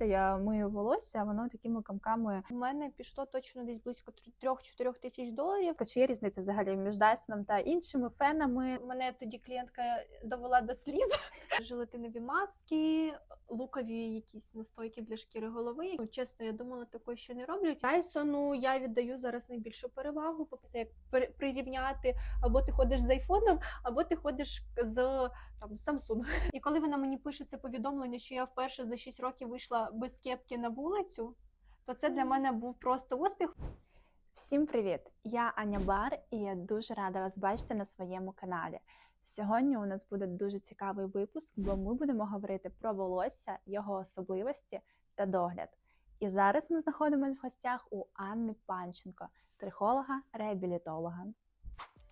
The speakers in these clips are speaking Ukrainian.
Я мию волосся, воно такими камками. У мене пішло точно десь близько 3-4 тисяч доларів. Чи є різниця взагалі між Дайсоном та іншими фенами? Мене тоді клієнтка довела до сліз. Желатинові маски, лукові якісь настойки для шкіри голови. Ну, Чесно, я думала, такого ще не роблять. Дайсону я віддаю зараз найбільшу перевагу. Це як прирівняти або ти ходиш з айфоном, або ти ходиш з там Samsung. І коли вона мені пише це повідомлення, що я вперше за 6 років вийшла без кепки на вулицю, то це для мене був просто успіх. Всім привіт! Я Аня Бар, і я дуже рада вас бачити на своєму каналі. Сьогодні у нас буде дуже цікавий випуск, бо ми будемо говорити про волосся, його особливості та догляд. І зараз ми знаходимося в гостях у Анни Панченко, трихолога-реабілітолога.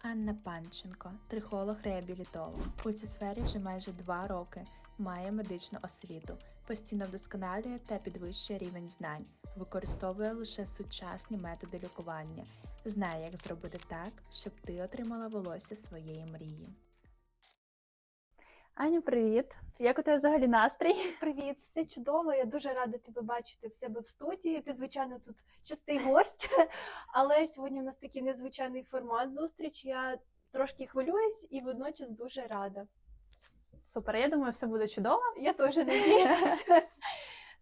Анна Панченко, трихолог-реабілітолог. У цій сфері вже майже два роки. Має медичну освіту, постійно вдосконалює та підвищує рівень знань, використовує лише сучасні методи лікування, знає, як зробити так, щоб ти отримала волосся своєї мрії. Аню, привіт! Як у тебе взагалі настрій? Привіт, все чудово. Я дуже рада тебе бачити в себе в студії. Ти, звичайно, тут частий гость, але сьогодні в нас такий незвичайний формат зустрічі. Я трошки хвилююсь і водночас дуже рада. Супер, я думаю, все буде чудово. Я теж надіюсь.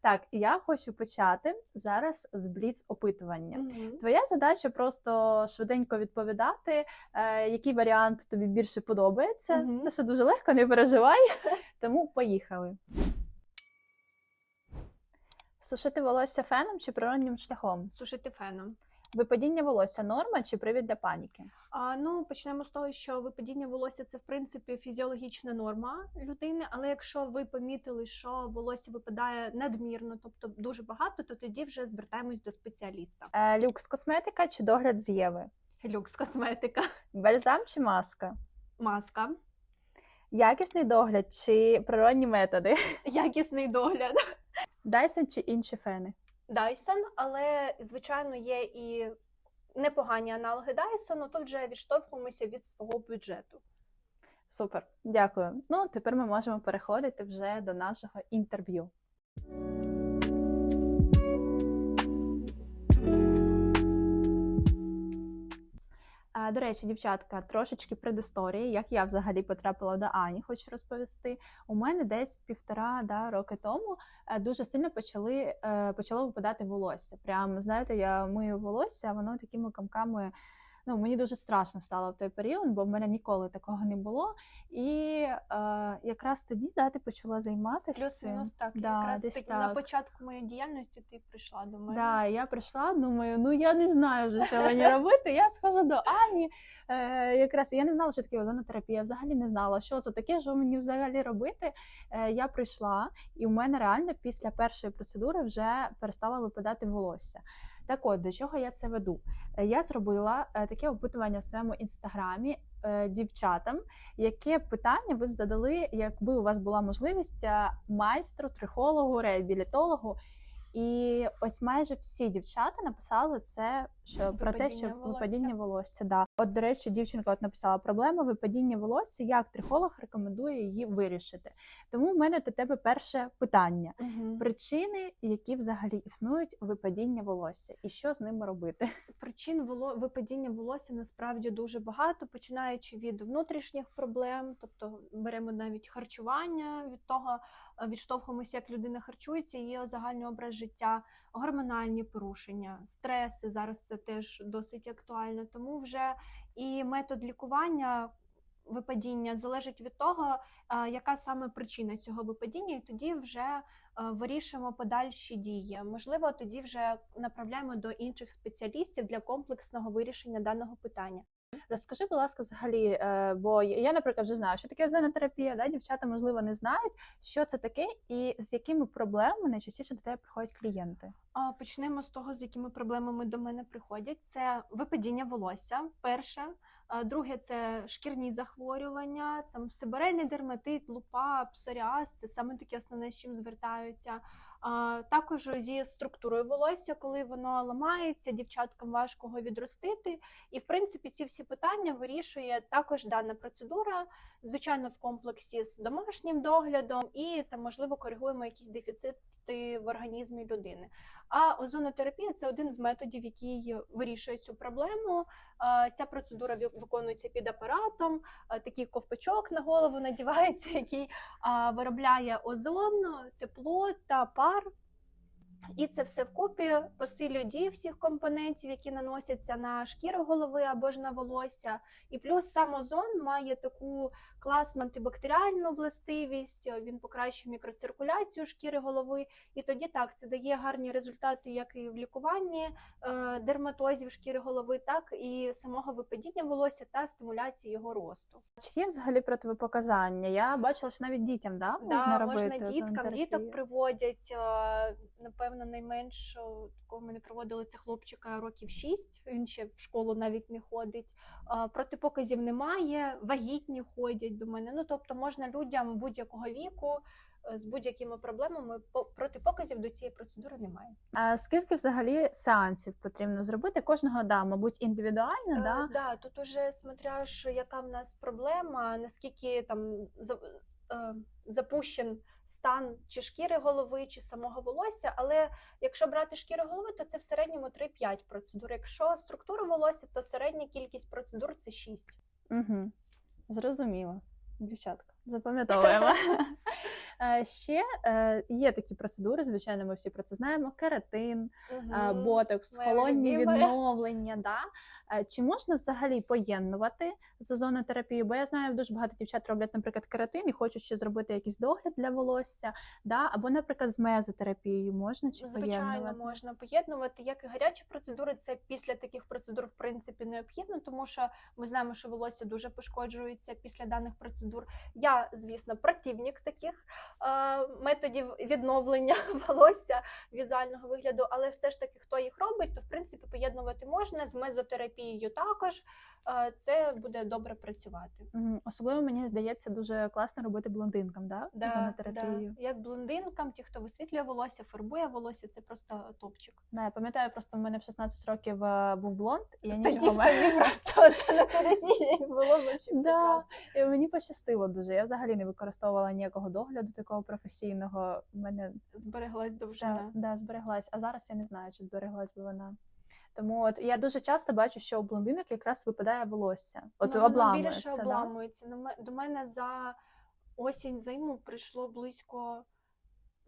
Так, я хочу почати зараз з бліц опитування. Мгм. Твоя задача просто швиденько відповідати, е, який варіант тобі більше подобається. Мгм. Це все дуже легко, не переживай. Тому поїхали. Сушити волосся феном чи природнім шляхом? Сушити феном. Випадіння волосся норма чи привід для паніки? А, ну, почнемо з того, що випадіння волосся це в принципі фізіологічна норма людини. Але якщо ви помітили, що волосся випадає надмірно, тобто дуже багато, то тоді вже звертаємось до спеціаліста. Е, люкс косметика чи догляд з Єви? Люкс косметика, Бальзам чи маска? маска, Якісний догляд чи природні методи? якісний догляд. Дайсон чи інші фени? Dyson, але звичайно є і непогані аналоги Dyson, тут вже відштовхуємося від свого бюджету. Супер, дякую. Ну, тепер ми можемо переходити вже до нашого інтерв'ю. До речі, дівчатка, трошечки предісторії, як я взагалі потрапила до Ані, хочу розповісти. У мене десь півтора да, роки тому е, дуже сильно почали, е, почало випадати волосся. Прям, знаєте, я мию волосся, воно такими камками. Ну, мені дуже страшно стало в той період, бо в мене ніколи такого не було. І е, якраз тоді да, ти почала займатися. Плюс-мінус так. Да, якраз десь так. на початку моєї діяльності ти прийшла до мене. Да, я прийшла, думаю, ну я не знаю вже, що мені робити. Я схожу до Ані. Е, якраз я не знала, що таке озонотерапія, взагалі не знала, що це таке, що мені взагалі робити. Е, я прийшла, і у мене реально після першої процедури вже перестало випадати волосся. Так от, до чого я це веду? Е, Я зробила е, таке опитування в своєму інстаграмі е, дівчатам, яке питання ви б задали, якби у вас була можливість майстру, трихологу, реабілітологу. І ось майже всі дівчата написали це, що про те, що Випадіння волосся. випадіння волосся. Да. От, до речі, дівчинка от написала проблема випадіння волосся. Як трихолог рекомендує її вирішити? Тому в мене до тебе перше питання: Мгм. причини, які взагалі існують випадіння волосся, і що з ними робити? Причин воло... випадіння волосся насправді дуже багато, починаючи від внутрішніх проблем, тобто беремо навіть харчування, від того відштовхуємося, як людина харчується, її загальний образ життя, гормональні порушення, стреси. Зараз це теж досить актуально. Тому вже і метод лікування. Випадіння залежить від того, е, яка саме причина цього випадіння, і тоді вже е, вирішуємо подальші дії. Можливо, тоді вже направляємо до інших спеціалістів для комплексного вирішення даного питання. Розкажи, будь ласка, взагалі, е, бо я, наприклад, вже знаю, що таке озонотерапія, да? дівчата, можливо, не знають, що це таке, і з якими проблемами найчастіше до тебе приходять клієнти. Почнемо з того, з якими проблемами до мене приходять. Це випадіння волосся. Перше, друге це шкірні захворювання, там сибирейний дерматит, лупа, псоріаз. Це саме таке основне, з чим звертаються. Також зі структурою волосся, коли воно ламається, дівчаткам важко його відростити. І в принципі ці всі питання вирішує також дана процедура, звичайно, в комплексі з домашнім доглядом, і там можливо коригуємо якісь дефіцити в організмі людини. А озонотерапія це один з методів, який вирішує цю проблему. Ця процедура виконується під апаратом. Такий ковпачок на голову надівається, який виробляє озон, тепло та пар. І це все вкупі посилює дію всіх компонентів, які наносяться на шкіру голови або ж на волосся. І плюс сам озон має таку класну антибактеріальну властивість, він покращує мікроциркуляцію шкіри голови. І тоді так це дає гарні результати як і в лікуванні е, дерматозів шкіри голови, так і самого випадіння волосся та стимуляції його росту. Чи є взагалі противопоказання? Я бачила, що навіть дітям да, можна да, робити можна діткам, діток приводять. е, Напевно, найменш е, такого ми не проводили це хлопчика років 6, Він ще в школу навіть не ходить. Е, Протипоказів немає, вагітні ходять до мене. Ну тобто можна людям будь-якого віку е, з будь-якими проблемами по- протипоказів до цієї процедури немає. А скільки взагалі сеансів потрібно зробити? Кожного, да, мабуть, індивідуально, Е, да? да, тут уже смотря, що яка в нас проблема, наскільки там е, запущен стан чи шкіри голови, чи самого волосся. Але якщо брати шкіру голови, то це в середньому 3-5 процедур. Якщо структуру волосся, то середня кількість процедур це 6. Угу. Зрозуміло, дівчатка. Запам'ятовуємо. Е, Ще е, є такі процедури, звичайно, ми всі про це знаємо: кератин, е, ботокс, холодні любима. відновлення. Да? Чи можна взагалі поєднувати з озонотерапією? Бо я знаю, дуже багато дівчат роблять, наприклад, кератин і хочуть ще зробити якийсь догляд для волосся, да? або, наприклад, з мезотерапією можна чи Звичайно, поєднувати? можна поєднувати. Як і гарячі процедури, це після таких процедур в принципі необхідно, тому що ми знаємо, що волосся дуже пошкоджується після даних процедур. Я, звісно, противник таких е, методів відновлення волосся візуального вигляду, але все ж таки, хто їх робить, то в принципі поєднувати можна з мезотерапією також. Е, це буде добре працювати. Особливо мені здається дуже класно робити блондинкам, да? Да, да. Як блондинкам, ті, хто висвітлює волосся, фарбує волосся, це просто топчик. Да, я пам'ятаю, просто в мене в 16 років е, був блонд, і я Тоді нічого в тобі просто санаторії було Да. І мені пощастило дуже. Я взагалі не використовувала ніякого догляду такого професійного. У мене Збереглась довжина. да, збереглась. А зараз я не знаю, чи збереглась би вона. Тому от я дуже часто бачу, що у блондинок якраз випадає волосся. От Ну, обламується. більше да? обламується. Ну, До мене за осінь зиму прийшло близько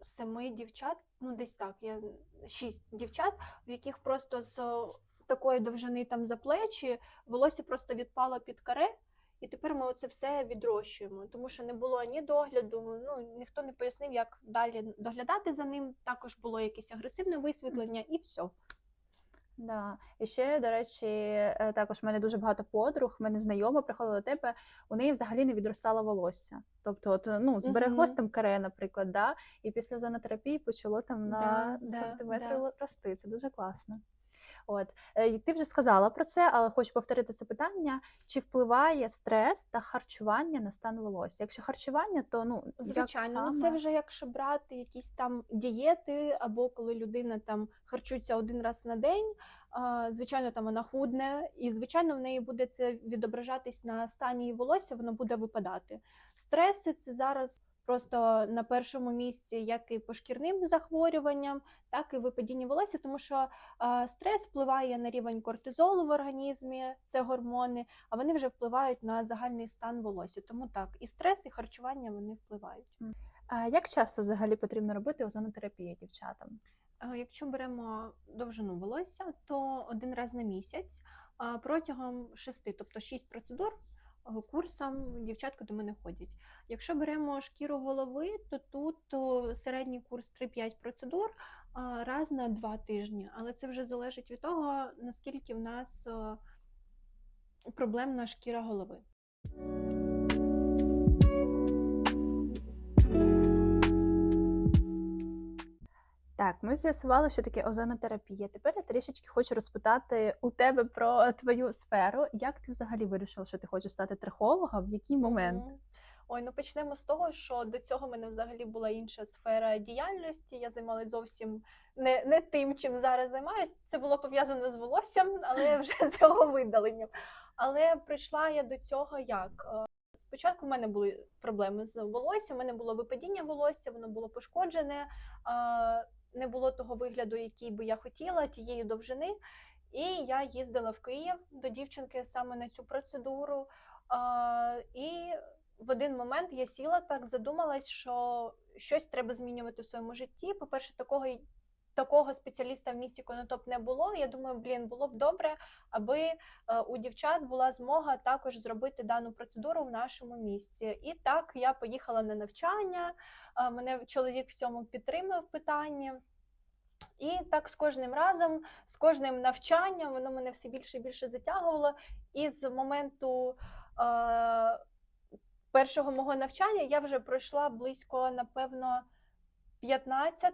семи дівчат, ну десь так, я шість дівчат, в яких просто з такої довжини там за плечі волосся просто відпало під каре. І тепер ми оце все відрощуємо, тому що не було ні догляду, ну ніхто не пояснив, як далі доглядати за ним. Також було якесь агресивне висвітлення, і все. Да. І ще, до речі, е, також в мене дуже багато подруг, в мене знайома приходила до тебе, у неї взагалі не відростало волосся. Тобто, от, ну, збереглось Мгм. там каре, наприклад, да? і після зонотерапії почало там на Да, да, да. рости. Це дуже класно. От Е, ти вже сказала про це, але хочу повторити це питання: чи впливає стрес та харчування на стан волосся? Якщо харчування, то ну як Звичайно, ну це вже якщо брати якісь там дієти, або коли людина там харчується один раз на день. Звичайно, там вона худне, і звичайно в неї буде це відображатись на стані волосся, воно буде випадати. Стреси це зараз просто на першому місці, як і по шкірним захворюванням, так і випадіння волосся, тому що стрес впливає на рівень кортизолу в організмі, це гормони, а вони вже впливають на загальний стан волосся. Тому так, і стрес, і харчування вони впливають. А як часто взагалі потрібно робити озонотерапію дівчатам? Якщо беремо довжину волосся, то один раз на місяць протягом шести, тобто шість процедур. А, Курсом дівчатка до мене ходять. Якщо беремо шкіру голови, то тут середній курс 3-5 процедур раз на два тижні. Але це вже залежить від того, наскільки в нас проблемна шкіра голови. Так, ми з'ясували, що таке озонотерапія. Тепер я трішечки хочу розпитати у тебе про твою сферу. Як ти взагалі вирішила, що ти хочеш стати трихологом? В який момент? Ой, ну почнемо з того, що до цього в мене взагалі була інша сфера діяльності. Я займалася зовсім не, не тим, чим зараз займаюся. Це було пов'язано з волоссям, але вже з його видаленням. Але прийшла я до цього як? Е, спочатку в мене були проблеми з волоссям, в мене було випадіння волосся, воно було пошкоджене, не було того вигляду, який би я хотіла, тієї довжини. І я їздила в Київ до дівчинки саме на цю процедуру. А, і в один момент я сіла так, задумалась, що щось треба змінювати в своєму житті. По-перше, такого такого спеціаліста в місті Конотоп не було. Я думаю, блін, було б добре, аби е, у дівчат була змога також зробити дану процедуру в нашому місті. І так я поїхала на навчання. е, Мене чоловік в цьому підтримав питанні. І так з кожним разом, з кожним навчанням, воно мене все більше і більше затягувало. І з моменту е, першого мого навчання я вже пройшла близько, напевно, 15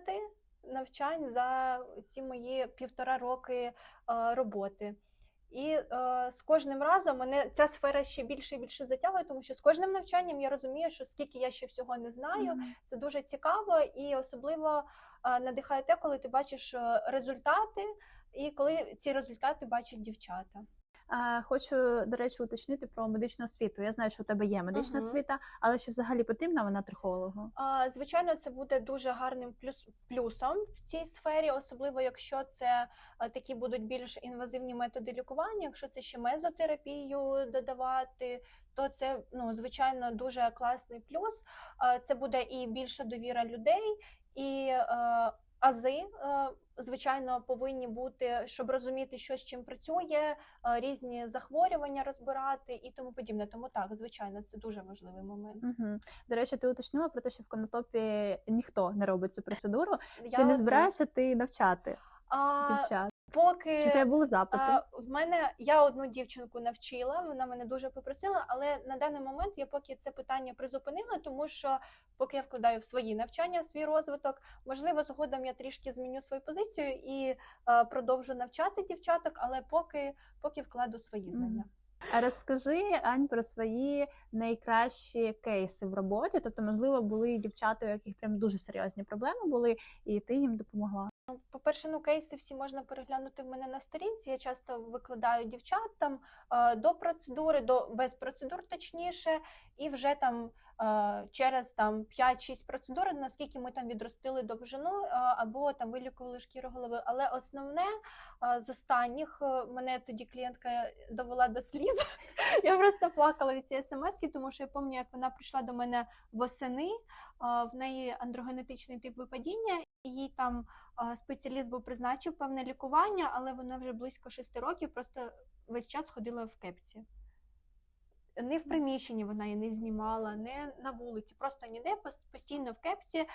навчань за ці мої півтора роки е, роботи. І е, з кожним разом мене ця сфера ще більше і більше затягує, тому що з кожним навчанням я розумію, що скільки я ще всього не знаю, Мгм. це дуже цікаво і особливо е, надихає те, коли ти бачиш е, результати, і коли ці результати бачать дівчата. Хочу, до речі, уточнити про медичну освіту. Я знаю, що у тебе є медична освіта, але чи взагалі потрібна вона трихологу? Звичайно, це буде дуже гарним плюс, плюсом в цій сфері, особливо якщо це такі будуть більш інвазивні методи лікування. Якщо це ще мезотерапію додавати, то це ну звичайно дуже класний плюс. Це буде і більша довіра людей, і е, ази, е, звичайно, повинні бути, щоб розуміти, що з чим працює, е, різні захворювання розбирати і тому подібне. Тому так, звичайно, це дуже важливий момент. Угу. До речі, ти уточнила про те, що в конотопі ніхто не робить цю процедуру. Чи не збираєшся ти навчати А, дівчат? Поки Чи тебе були запити? а, в мене я одну дівчинку навчила, вона мене дуже попросила, але на даний момент я поки це питання призупинила, тому що поки я вкладаю в свої навчання, в свій розвиток, можливо, згодом я трішки зміню свою позицію і е, продовжу навчати дівчаток, але поки, поки вкладу свої знання. А розкажи, Ань, про свої найкращі кейси в роботі. Тобто, можливо, були дівчата, у яких прям дуже серйозні проблеми були, і ти їм допомогла. По-перше, ну кейси всі можна переглянути в мене на сторінці. Я часто викладаю дівчат там е, до процедури, до без процедур, точніше, і вже там е, через там 5-6 процедур, наскільки ми там відростили довжину е, або там вилікували шкіру голови. Але основне з останніх мене тоді клієнтка довела до сліз. Я просто плакала від цієї смс, тому що я пам'ятаю, як вона прийшла до мене восени. В неї андрогенетичний тип випадіння, і їй там спеціаліст був призначив певне лікування, але вона вже близько шести років просто весь час ходила в кепці. Не в приміщенні вона її не знімала, не на вулиці, просто ніде постійно в кепці.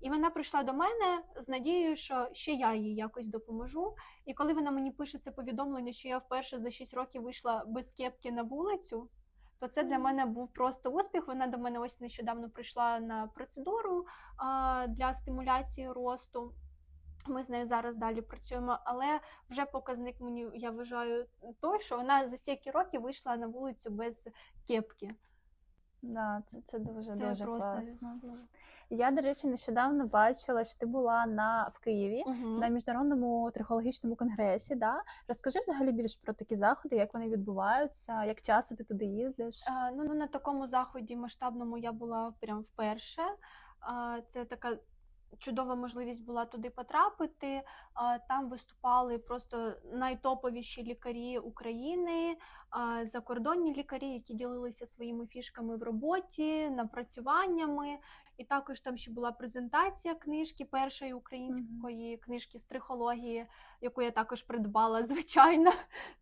І вона прийшла до мене з надією, що ще я їй якось допоможу. І коли вона мені пише це повідомлення, що я вперше за 6 років вийшла без кепки на вулицю, то це для мене був просто успіх. Вона до мене ось нещодавно прийшла на процедуру а, для стимуляції росту. Ми з нею зараз далі працюємо, але вже показник мені я вважаю той, що вона за стільки років вийшла на вулицю без кепки. Да, це, це дуже Це дуже просто класно. Я, до речі, нещодавно бачила, що ти була на в Києві. мгм. На міжнародному трихологічному конгресі, да розкажи взагалі більше про такі заходи, як вони відбуваються, як часто ти туди їздиш. А, ну, ну, на такому заході масштабному я була прям вперше. А, це така чудова можливість була туди потрапити. Там виступали просто найтоповіші лікарі України, закордонні лікарі, які ділилися своїми фішками в роботі, напрацюваннями. І також там ще була презентація книжки першої української книжки з трихології, яку я також придбала, звичайно.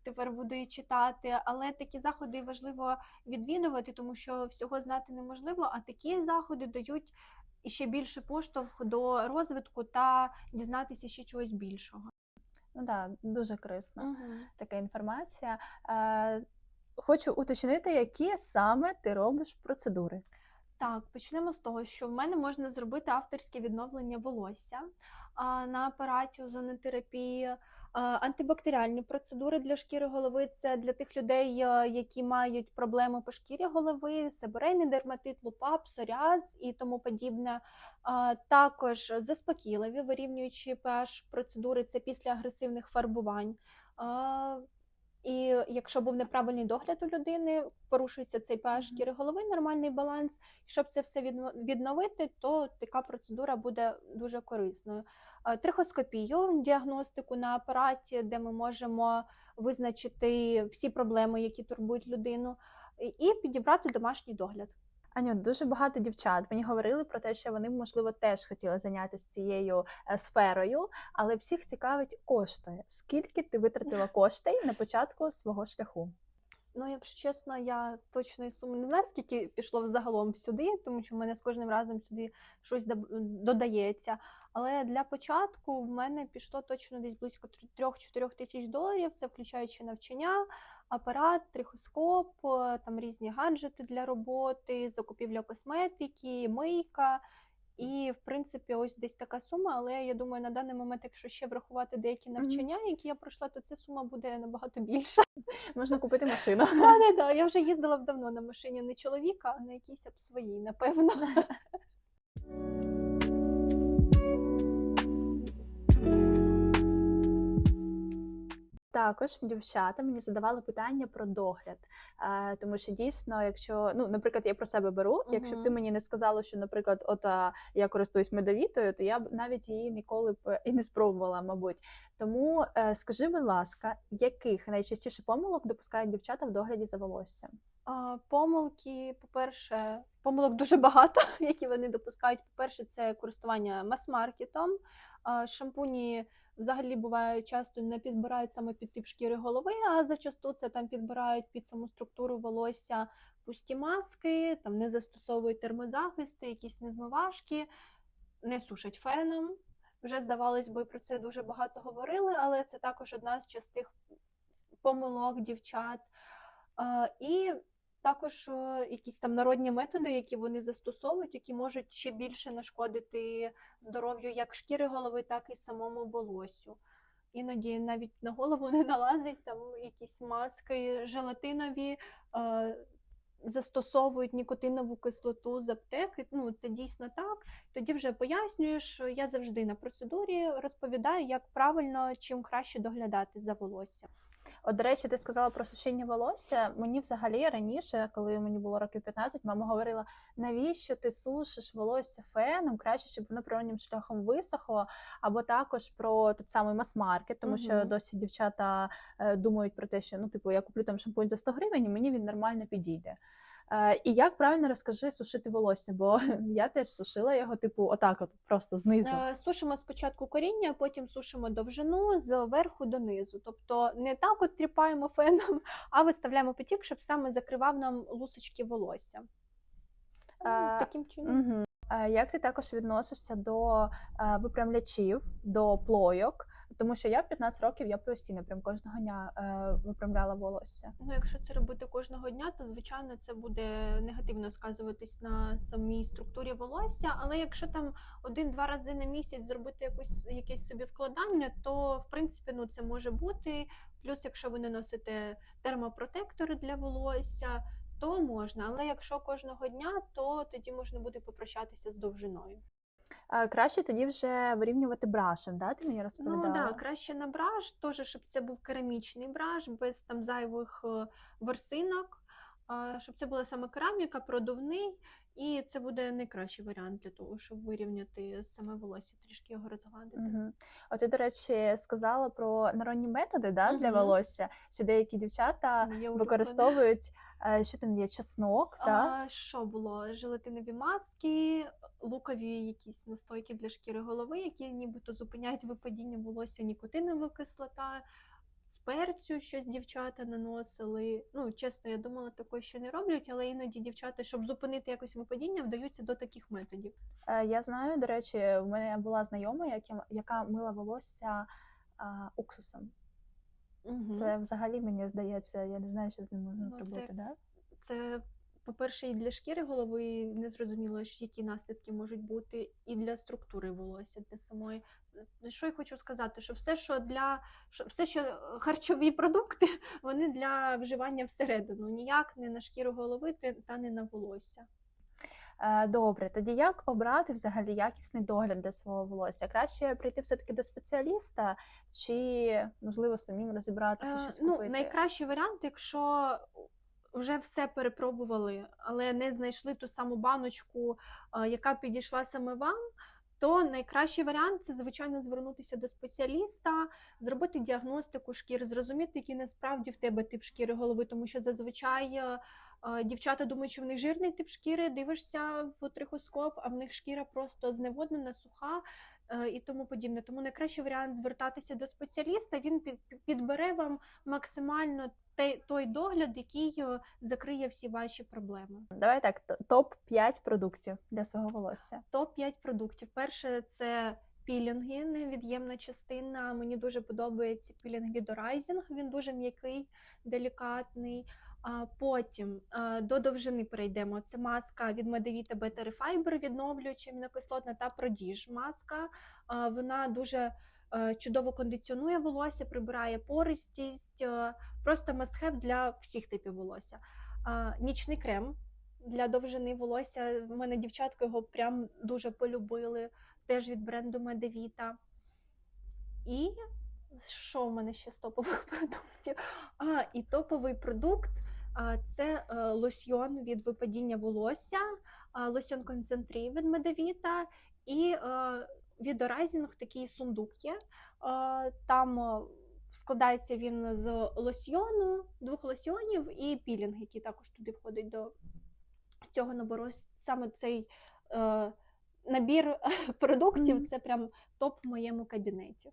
Тепер буду її читати. Але такі заходи важливо відвідувати, тому що всього знати неможливо. А такі заходи дають іще більше поштовх до розвитку та дізнатися ще чогось більшого. Ну да, дуже корисно Угу. така інформація. Е, хочу уточнити, які саме ти робиш процедури. Так, почнемо з того, що в мене можна зробити авторське відновлення волосся на апараті озонотерапії. Антибактеріальні процедури для шкіри голови це для тих людей, які мають проблеми по шкірі голови, себорейний дерматит, лупап, псоріаз і тому подібне. Також заспокійливі, вирівнюючі pH процедури це після агресивних фарбувань. І якщо був неправильний догляд у людини, порушується цей pH шкіри голови, нормальний баланс. І щоб це все відновити, то така процедура буде дуже корисною. Трихоскопію, діагностику на апараті, де ми можемо визначити всі проблеми, які турбують людину, і підібрати домашній догляд. Аню, дуже багато дівчат мені говорили про те, що вони, можливо, теж хотіли зайнятися цією е, сферою, але всіх цікавить кошти. Скільки ти витратила коштей на початку свого шляху? Ну, якщо чесно, я точної суми не знаю, скільки пішло взагалом сюди, тому що в мене з кожним разом сюди щось додається. Але для початку в мене пішло точно десь близько 3-4 тисяч доларів. Це включаючи навчання, апарат, трихоскоп, е, там різні гаджети для роботи, закупівля косметики, мийка. І, в принципі, ось десь така сума. Але я думаю, на даний момент, якщо ще врахувати деякі навчання, які я пройшла, то ця сума буде набагато більша. Можна купити машину. Да, да, да. Я вже їздила давно на машині не чоловіка, а на якійсь б своїй, напевно. Також дівчата мені задавали питання про догляд, е, тому що дійсно, якщо ну, наприклад, я про себе беру, якщо б ти мені не сказала, що, наприклад, от а, я користуюсь медовітою, то я б навіть її ніколи б і не спробувала, мабуть. Тому е, скажи, будь ласка, яких найчастіше помилок допускають дівчата в догляді за волоссям? Помилки, по-перше, помилок дуже багато, які вони допускають. По-перше, це користування мас-маркетом. Шампуні взагалі бувають часто не підбирають саме під тип шкіри голови, а зачасту це там підбирають під саму структуру волосся пусті маски, там не застосовують термозахисти, якісь незмивашки, не сушать феном. Вже здавалось би, про це дуже багато говорили, але це також одна з частих помилок дівчат. І також е, якісь там народні методи, які вони застосовують, які можуть ще більше нашкодити здоров'ю як шкіри голови, так і самому волосю. Іноді навіть на голову не налазить там якісь маски желатинові, е, застосовують нікотинову кислоту з аптеки. Ну, це дійсно так. Тоді вже пояснюєш. Я завжди на процедурі розповідаю, як правильно чим краще доглядати за волоссям. От, до речі, ти сказала про сушіння волосся. Мені взагалі раніше, коли мені було років 15, мама говорила: навіщо ти сушиш волосся феном? Краще, щоб воно природнім шляхом висохло. Або також про той самий мас-маркет, тому що досі дівчата е, думають про те, що ну, типу, я куплю там шампунь за 100 гривень, і мені він нормально підійде. Е, і як правильно розкажи сушити волосся, бо я теж сушила його, типу, отак, от просто знизу. Е, Сушимо спочатку коріння, потім сушимо довжину з верху до низу. Тобто не так от тріпаємо феном, а виставляємо потік, щоб саме закривав нам лусочки волосся. А, Таким чином. Угу. Як ти також відносишся до е, випрямлячів, до плойок? Тому що я в 15 років я постійно прям кожного дня е, випрямляла волосся. Ну, якщо це робити кожного дня, то звичайно це буде негативно сказуватись на самій структурі волосся. Але якщо там один-два рази на місяць зробити якусь якесь собі вкладання, то в принципі ну це може бути. Плюс, якщо ви не носите термопротектори для волосся, то можна. Але якщо кожного дня, то тоді можна буде попрощатися з довжиною. Е, Краще тоді вже вирівнювати брашем, да? Ти мені Ну розповідала? да, краще на браш, теж, щоб це був керамічний браш, без там зайвих е, ворсинок, щоб це була саме кераміка, продувний, і це буде найкращий варіант для того, щоб вирівняти саме волосся, трішки його розгладити. Угу. От ти, до речі, сказала про народні методи да, для Мгм. волосся, що деякі дівчата використовують, що там є, чеснок, да? Що було? Желатинові маски, лукові якісь настойки для шкіри голови, які нібито зупиняють випадіння волосся, нікотинова кислота, з перцю щось дівчата наносили. Ну, чесно, я думала, такого ще не роблять, але іноді дівчата, щоб зупинити якось випадіння, вдаються до таких методів. Е, Я знаю, до речі, в мене була знайома, яка мила волосся уксусом. Угу. Це взагалі мені здається, я не знаю, що з ним можна Ну, це- зробити, да? Це, по-перше, і для шкіри голови не зрозуміло, які наслідки можуть бути, і для структури волосся, для самої. Що я хочу сказати, що все, що для що все, що е, харчові продукти, вони для вживання всередину, ніяк не на шкіру голови та не на волосся. Е, Добре, тоді як обрати взагалі якісний догляд для свого волосся? Краще прийти все-таки до спеціаліста, чи можливо самим розібратися, Е, щось ну, найкращий варіант, якщо вже все перепробували, але не знайшли ту саму баночку, е, яка підійшла саме вам. То найкращий варіант це звичайно звернутися до спеціаліста, зробити діагностику шкіри, зрозуміти, який насправді в тебе тип шкіри голови, тому що зазвичай дівчата думають, що в них жирний тип шкіри, дивишся в трихоскоп, а в них шкіра просто зневоднена, суха е, і тому подібне. Тому найкращий варіант звертатися до спеціаліста. Він підбере вам максимально той, догляд, який е, закриє всі ваші проблеми. Давай так, топ 5 продуктів для свого волосся. Топ 5 продуктів. Перше це пілінги, невід'ємна частина. Мені дуже подобається пілінг від Horizon, Він дуже м'який, делікатний. Потім е, до довжини перейдемо. Це маска від Medavita Better Fiber, відновлююча амінокислотна та продіж маска. Вона дуже е, чудово кондиціонує волосся, прибирає пористість. е, Просто have для всіх типів волосся. Нічний крем для довжини волосся. В мене дівчатка його прям дуже полюбили. Теж від бренду Медевіта. І що в мене ще з топових продуктів? А, і топовий продукт це е, лосьйон від випадіння волосся, лосьйон концентрі від Медевіта і е, від Horizon такий сундук є. Там е, складається він з лосьйону, двох лосьйонів і пілінг, який також туди входить до цього набору. Саме цей набір продуктів Мгм. це прям топ в моєму кабінеті.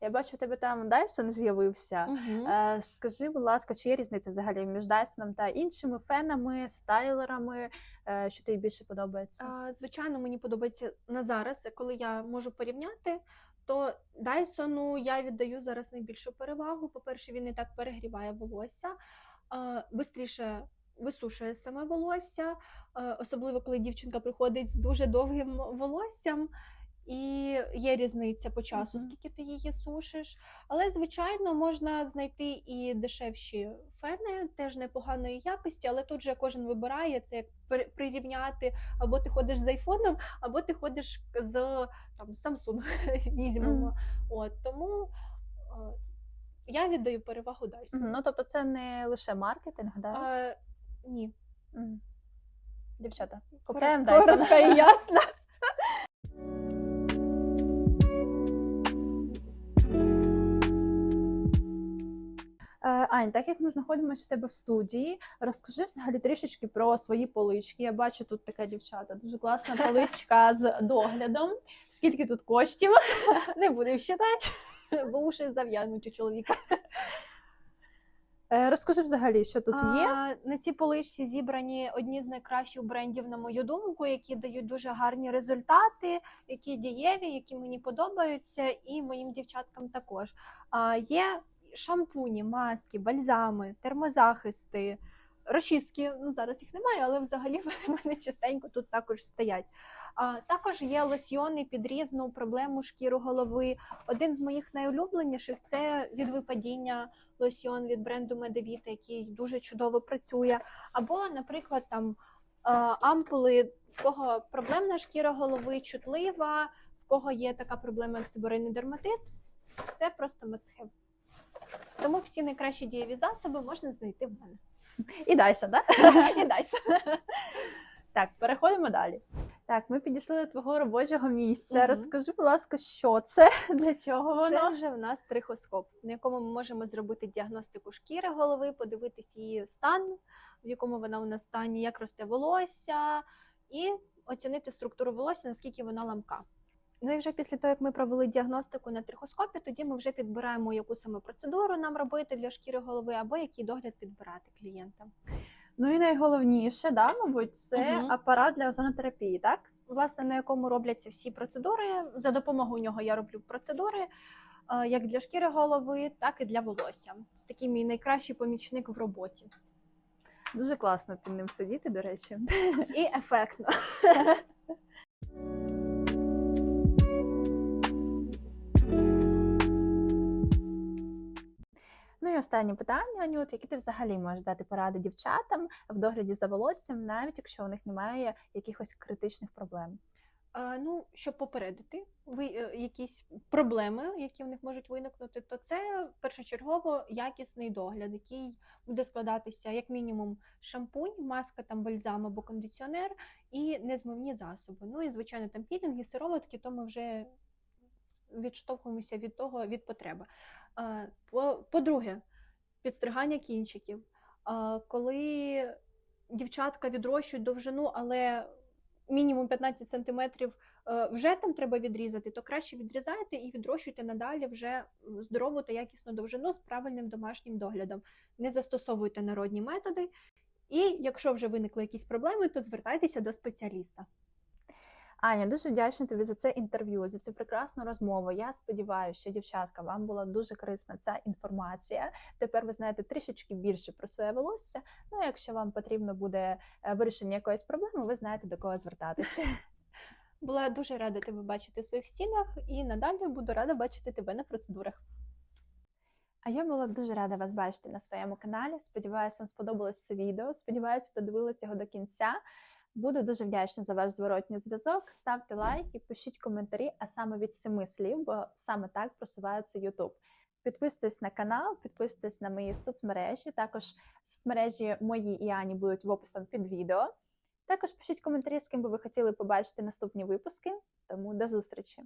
Я бачу, у тебе там Dyson з'явився. Е, Скажи, будь ласка, чи є різниця взагалі між Dyson та іншими фенами, стайлерами, е, що тобі більше подобається? А, Звичайно, мені подобається на зараз, коли я можу порівняти, то Дайсону я віддаю зараз найбільшу перевагу. По-перше, він не так перегріває волосся, бистріше висушує саме волосся, особливо коли дівчинка приходить з дуже довгим волоссям. І є різниця по часу, скільки ти її сушиш. Але, звичайно, можна знайти і дешевші фени, теж непоганої якості, але тут же кожен вибирає це як прирівняти, або ти ходиш з айфоном, або ти ходиш з там Samsung візьмемо. Мгм. От тому е, я віддаю перевагу Dyson. Мгм, Ну, тобто це не лише маркетинг, да? А, ні, Мгм. Дівчата, купляємо Dyson. коротко і ясно. Ань, так як ми знаходимося в тебе в студії, розкажи взагалі трішечки про свої полички. Я бачу тут така дівчата, дуже класна поличка з доглядом. Скільки тут коштів? Не буду считати, бо уші зав'януть у чоловіка. Е, Розкажи взагалі, що тут є. А, на цій поличці зібрані одні з найкращих брендів, на мою думку, які дають дуже гарні результати, які дієві, які мені подобаються, і моїм дівчаткам також. А, є шампуні, маски, бальзами, термозахисти, розчіски. Ну зараз їх немає, але взагалі в мене частенько тут також стоять. А, також є лосьйони під різну проблему шкіру голови. Один з моїх найулюбленіших це від випадіння лосьйон від бренду Medavita, який дуже чудово працює. Або, наприклад, там ампули, в кого проблемна шкіра голови, чутлива, в кого є така проблема, як сибирейний дерматит. Це просто must have. Тому всі найкращі дієві засоби можна знайти в мене. І Dyson, да? І Dyson. Так, переходимо далі. Так, ми підійшли до твого робочого місця. Мгм. Розкажи, будь ласка, що це, для чого воно? Це вже в нас трихоскоп, на якому ми можемо зробити діагностику шкіри голови, подивитись її стан, в якому вона у нас стані, як росте волосся, і оцінити структуру волосся, наскільки вона ламка. Ну і вже після того, як ми провели діагностику на трихоскопі, тоді ми вже підбираємо, яку саме процедуру нам робити для шкіри голови, або який догляд підбирати клієнтам. Ну і найголовніше, да, мабуть, це Мгм. апарат для озонотерапії, так? власне, на якому робляться всі процедури. За допомогою нього я роблю процедури е, як для шкіри голови, так і для волосся. Це такий мій найкращий помічник в роботі. Дуже класно під ним сидіти, до речі. І ефектно. Ну і останнє питання, Анют, які ти взагалі можеш дати поради дівчатам в догляді за волоссям, навіть якщо у них немає якихось критичних проблем? Ну, щоб попередити ви, е, якісь проблеми, які в них можуть виникнути, то це першочергово якісний догляд, який буде складатися як мінімум шампунь, маска, там бальзам або кондиціонер і незмивні засоби. Ну і звичайно, там пілінги, сироватки, то ми вже відштовхуємося від того від потреби. По- По-друге, підстригання кінчиків. Коли дівчатка відрощують довжину, але мінімум 15 сантиметрів е, вже там треба відрізати, то краще відрізайте і відрощуйте надалі вже здорову та якісну довжину з правильним домашнім доглядом. Не застосовуйте народні методи. І якщо вже виникли якісь проблеми, то звертайтеся до спеціаліста. Аня, дуже вдячна тобі за це інтерв'ю, за цю прекрасну розмову. Я сподіваюся, що дівчатка вам була дуже корисна ця інформація. Тепер ви знаєте трішечки більше про своє волосся. Ну, якщо вам потрібно буде е, вирішення якоїсь проблеми, ви знаєте до кого звертатися. Була дуже рада тебе бачити в своїх стінах, і надалі буду рада бачити тебе на процедурах. А я була дуже рада вас бачити на своєму каналі. Сподіваюся, вам сподобалось це відео. Сподіваюся, ви додивилися його до кінця. Буду дуже вдячна за ваш зворотній зв'язок. Ставте лайки, пишіть коментарі, а саме від семи слів, бо саме так просувається YouTube. Підписуйтесь на канал, підписуйтесь на мої соцмережі. Також соцмережі мої і Ані будуть в описі під відео. Також пишіть коментарі, з ким би ви хотіли побачити наступні випуски. Тому до зустрічі!